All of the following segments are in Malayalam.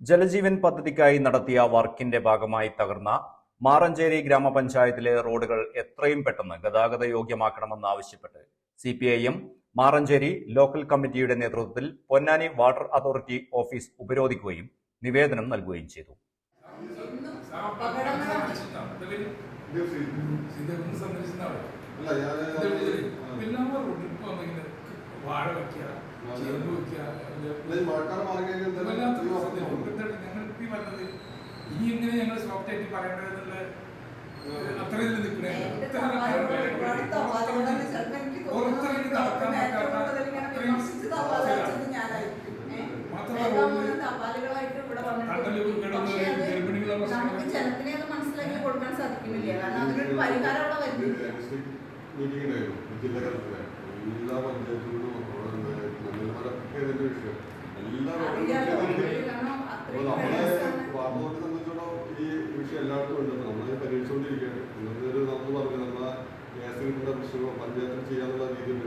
ജലജീവൻ പദ്ധതിക്കായി നടത്തിയ വർക്കിന്റെ ഭാഗമായി തകർന്ന മാറഞ്ചേരി ഗ്രാമപഞ്ചായത്തിലെ റോഡുകൾ എത്രയും പെട്ടെന്ന് ഗതാഗത യോഗ്യമാക്കണമെന്ന് ആവശ്യപ്പെട്ട് C P I M Maranchery local കമ്മിറ്റിയുടെ നേതൃത്വത്തിൽ പൊന്നാനി വാട്ടർ അതോറിറ്റി ഓഫീസ് ഉപരോധിക്കുകയും നിവേദനം നൽകുകയും ചെയ്തു. അല്ല ഞാൻ വാഴ വെക്കുക ചേമ്പ് വെക്കുക ഇനി എങ്ങനെ ഞങ്ങൾ സോഫ്റ്റ് ആയിട്ട് പറയേണ്ടതെന്നുള്ള അത്രയും നിൽക്കണേ. ഓരോരുത്തർക്ക് നടക്കാൻ ഇങ്ങനെ ജനത്തിനെ അത് മനസ്സിലാക്കി കൊടുക്കാൻ സാധിക്കുന്നില്ല. കാരണം അതിനൊരു പരിഹാരം അവിടെ വരുന്നില്ല. ഡിസ്ട്രിക്ട് ജില്ലാ കലക്ടറെ എല്ലാ പഞ്ചായത്തുകളിലും വാർഡും രണ്ടാം ചെയ്യാനുള്ള രീതിയിൽ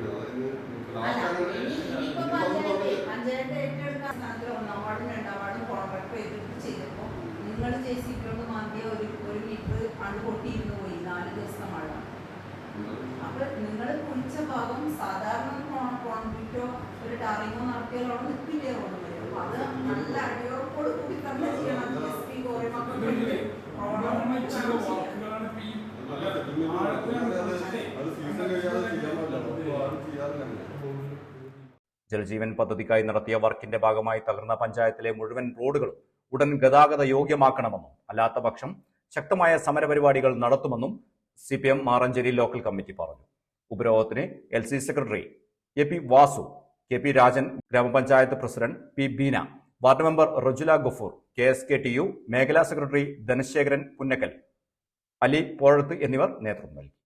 ഏറ്റെടുത്ത് ചെയ്തപ്പോ നിങ്ങൾ കൊണ്ട് മാറ്റിയ ഒരു ഒരു മീറ്റർ അണ് പൊട്ടിയിരുന്നു പോയി. നാല് ദിവസം മഴ. അപ്പൊ നിങ്ങൾ കുഴിച്ച ജലജീവൻ പദ്ധതിക്കായി നടത്തിയ വർക്കിന്റെ ഭാഗമായി തകർന്ന പഞ്ചായത്തിലെ മുഴുവൻ റോഡുകളും ഉടൻ ഗതാഗത യോഗ്യമാക്കണമെന്നും അല്ലാത്ത പക്ഷം ശക്തമായ സമരപരിപാടികൾ നടത്തുമെന്നും C P M Maranchery local committee പറഞ്ഞു. ഉപരോധത്തിന് L C secretary A P Vasu K P Rajan ഗ്രാമപഞ്ചായത്ത് president P Beena ward member Rejula Gafoor K S K T U മേഖലാ സെക്രട്ടറി ധനശേഖരൻ പുന്നക്കൽ അലി പോഴത്ത് എന്നിവർ നേതൃത്വം നൽകി.